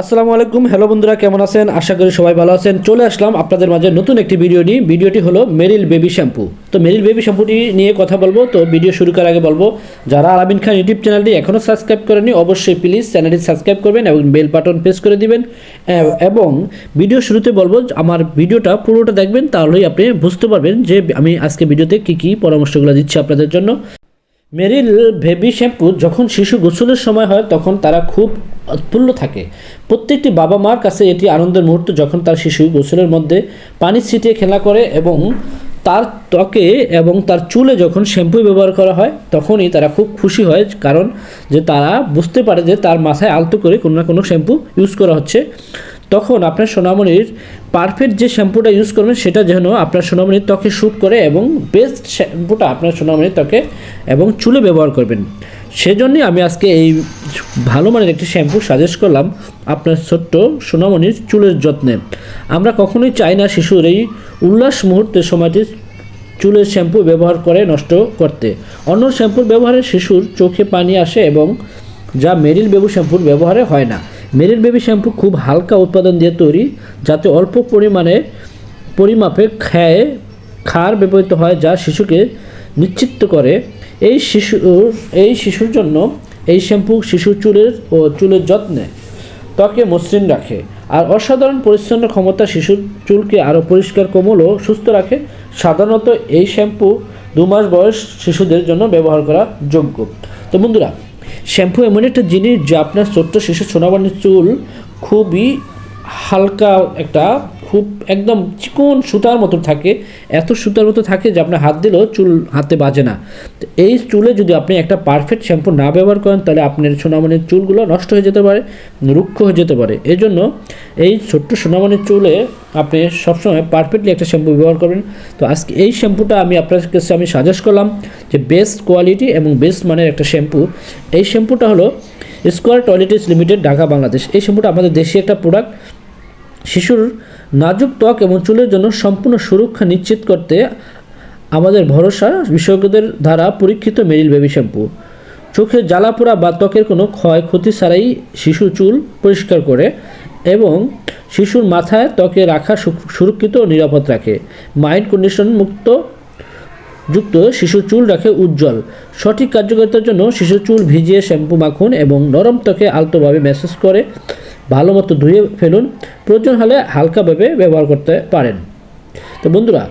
আসসালামু আলাইকুম। হ্যালো বন্ধুরা, কেমন আছেন? আশা করি সবাই ভালো আছেন। চলে আসলাম আপনাদের মাঝে নতুন একটি ভিডিও নিয়ে। ভিডিওটি হলো মেরিল বেবি শ্যাম্পু। তো মেরিল বেবি শ্যাম্পুটি নিয়ে কথা বলব। তো ভিডিও শুরু করার আগে বলব, যারা আলামিন খান ইউটিউব চ্যানেলটি এখনও সাবস্ক্রাইব করেনি অবশ্যই প্লিজ চ্যানেলটি সাবস্ক্রাইব করবেন এবং বেল বাটন প্রেস করে দিবেন। এবং ভিডিও শুরুতে বলব, আমার ভিডিওটা পুরোটা দেখবেন, তাহলেই আপনি বুঝতে পারবেন যে আমি আজকে ভিডিওতে কী কী পরামর্শগুলো দিচ্ছি আপনাদের জন্য। মেরিল বেবি শ্যাম্পু যখন শিশু গোসলের সময় হয়, তখন তারা খুব উৎফুল্ল থাকে। প্রত্যেকটি বাবা মার কাছে এটি আনন্দের মুহূর্ত যখন তার শিশু গোসলের মধ্যে পানি ছিটিয়ে খেলা করে এবং তার ত্বকে এবং তার চুলে যখন শ্যাম্পু ব্যবহার করা হয়, তখনই তারা খুব খুশি হয় কারণ যে তারা বুঝতে পারে যে তার মাথায় আলতো করে কোনো না কোনো শ্যাম্পু ইউজ করা হচ্ছে। তখন আপনার সোনামণির পারফেক্ট যে শ্যাম্পুটা ইউজ করবেন, সেটা যেন আপনার সোনামণির ত্বকে শ্যুট করে এবং বেস্ট শ্যাম্পুটা আপনার সোনামণির ত্বকে এবং চুলে ব্যবহার করবেন। সেজন্যই আমি আজকে এই ভালো মানের একটি শ্যাম্পু সাজেস্ট করলাম আপনার ছোট্ট সোনামণির চুলের যত্নে। আমরা কখনোই চাই না শিশুর এই উল্লাস মুহূর্তের সময়টি চুলের শ্যাম্পু ব্যবহার করে নষ্ট করতে। অন্য শ্যাম্পুর ব্যবহারে শিশুর চোখে পানি আসে এবং যা মেরিল বেবু শ্যাম্পুর ব্যবহারে হয় না। মেরিল বেবি শ্যাম্পু খুব হালকা উৎপাদন দিয়ে তৈরি, যাতে অল্প পরিমাণে পরিমাপে খায় খার ব্যবহৃত হয় যা শিশুকে নিশ্চিত করে। এই শিশুর এই শিশুর জন্য এই শ্যাম্পু শিশুর চুলের ও চুলের যত্নে ত্বকে মসৃণ রাখে আর অসাধারণ পরিচ্ছন্ন ক্ষমতা শিশুর চুলকে আরও পরিষ্কার, কোমল ও সুস্থ রাখে। সাধারণত এই শ্যাম্পু দু মাস বয়স শিশুদের জন্য ব্যবহার করা যোগ্য। তো বন্ধুরা শ্যাম্পু এমন একটা জিনিস যা আপনার ছোট্ট শিশু সোনাবানের চুল খুবই হালকা একটা খুব একদম চিকন সুতার মতো থাকে, এত সুতার মতো থাকে যে আপনার হাত দিলেও চুল হাতে বাজে না। তো এই চুলে যদি আপনি একটা পারফেক্ট শ্যাম্পু না ব্যবহার করেন, তাহলে আপনার সোনামণির চুলগুলো নষ্ট হয়ে যেতে পারে, রুক্ষ হয়ে যেতে পারে। এই জন্য এই ছোট্ট সোনামণির চুলে আপনি সবসময় পারফেক্টলি একটা শ্যাম্পু ব্যবহার করবেন। তো আজকে এই শ্যাম্পুটা আমি আপনার কাছে আমি সাজেস্ট করলাম যে বেস্ট কোয়ালিটি এবং বেস্ট মানের একটা শ্যাম্পু এই শ্যাম্পুটা হলো Square toiletries limited Dhaka, Bangladesh. এই শ্যাম্পুটা আমাদের দেশি একটা প্রোডাক্ট শিশুর নাজুক ত্বক এবং চুলের জন্য সম্পূর্ণ সুরক্ষা নিশ্চিত করতে আমাদের ভরসা বিশেষজ্ঞদের দ্বারা পরীক্ষিত মেরিল বেবি শ্যাম্পু। চোখের জ্বালাপোড়া বা ত্বকের কোনো ক্ষয়, ক্ষতি ছাড়াই শিশু চুল পরিষ্কার করে এবং শিশুর মাথায় ত্বকে রাখা সুরক্ষিত ও নিরাপদ রাখে। মাইন্ড কন্ডিশন মুক্ত যুক্ত শিশুর চুল রাখে উজ্জ্বল। সঠিক কার্যকারিতার জন্য শিশুর চুল ভিজিয়ে শ্যাম্পু মাখুন এবং নরম ত্বকে আলতোভাবে ম্যাসেজ করে। ভালো মতো ধুয়ে ফেলুন। প্রয়োজন হলে হালকাভাবে ব্যবহার করতে পারেন। তো বন্ধুরা,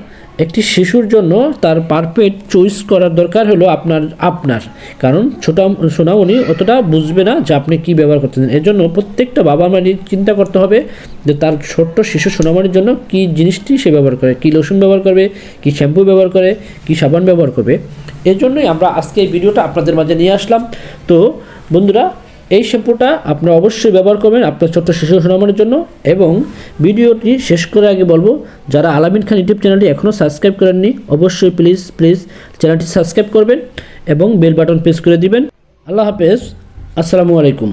একটি শিশুর জন্য তার পারফেক্ট চয়েস করার দরকার হলো আপনার আপনার। কারণ ছোটা সোনামণি অতটা বুঝবে না যে আপনি কী ব্যবহার করতেছেন। এর জন্য প্রত্যেকটা বাবা মানি চিন্তা করতে হবে যে তার ছোট্ট শিশু সোনামণির জন্য কী জিনিসটি সে ব্যবহার করে, কী লোশন ব্যবহার করবে, কী শ্যাম্পু ব্যবহার করে, কী সাবান ব্যবহার করবে। এর জন্যই আমরা আজকে এই ভিডিওটা আপনাদের মাঝে নিয়ে আসলাম। তো বন্ধুরা এই শ্যাম্পুটা আপনারা অবশ্যই ব্যবহার করবেন আপনার ছোট্ট শিশু সুনামের জন্য এবং ভিডিওটি শেষ করে আগে বলব, যারা আলামিন খান ইউটিউব চ্যানেলটি এখনও সাবস্ক্রাইব করেননি, অবশ্যই প্লিজ প্লিজ চ্যানেলটি সাবস্ক্রাইব করবেন এবং বেল বাটন প্রেস করে দিবেন। আল্লাহ হাফেজ, আসসালামু আলাইকুম।